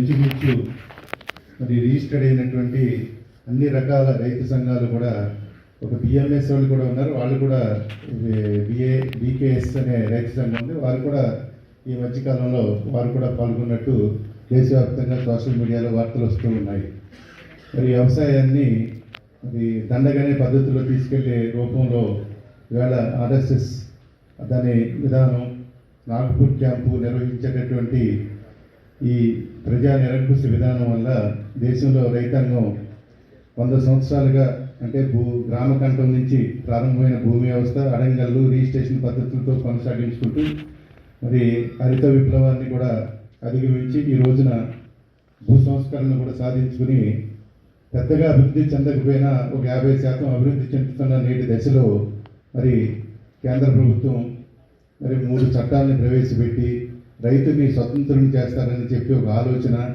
ఇంచుమించు మరి రిజిస్టర్డ్ అయినటువంటి అన్ని రకాల రైతు సంఘాలు కూడా ఒక బిఎంఎస్ వాళ్ళు కూడా ఉన్నారు. వాళ్ళు కూడా బిఏ బీకేఎస్ అనే రైతు సంఘం ఉంది. వారు కూడా ఈ మధ్యకాలంలో వారు కూడా పాల్గొన్నట్టు దేశవ్యాప్తంగా సోషల్ మీడియాలో వార్తలు వస్తూ ఉన్నాయి. మరి వ్యవసాయాన్ని మరి దండగనే పద్ధతిలో తీసుకెళ్ళే రూపంలో ఇవాళ ఆర్ఎస్ఎస్ దాని విధానం నాగ్పూర్ క్యాంపు నిర్వహించేటటువంటి ఈ ప్రజా నిరంకుశ విధానం వల్ల దేశంలో రైతాంగం వంద సంవత్సరాలుగా అంటే భూ గ్రామ కంఠం నుంచి ప్రారంభమైన భూమి వ్యవస్థ అడంగల్లు రిజిస్ట్రేషన్ పద్ధతులతో కొనసాగించుకుంటూ మరి హరిత విప్లవాన్ని కూడా అధిగమించి ఈ రోజున భూ సంస్కరణ కూడా సాధించుకుని పెద్దగా అభివృద్ధి చెందకపోయినా ఒక యాభై శాతం అభివృద్ధి చెందుతున్న నేటి దశలో మరి కేంద్ర ప్రభుత్వం మరి మూడు చట్టాలను ప్రవేశపెట్టి రైతుని స్వతంత్రం చేస్తారని చెప్పి ఒక ఆలోచన.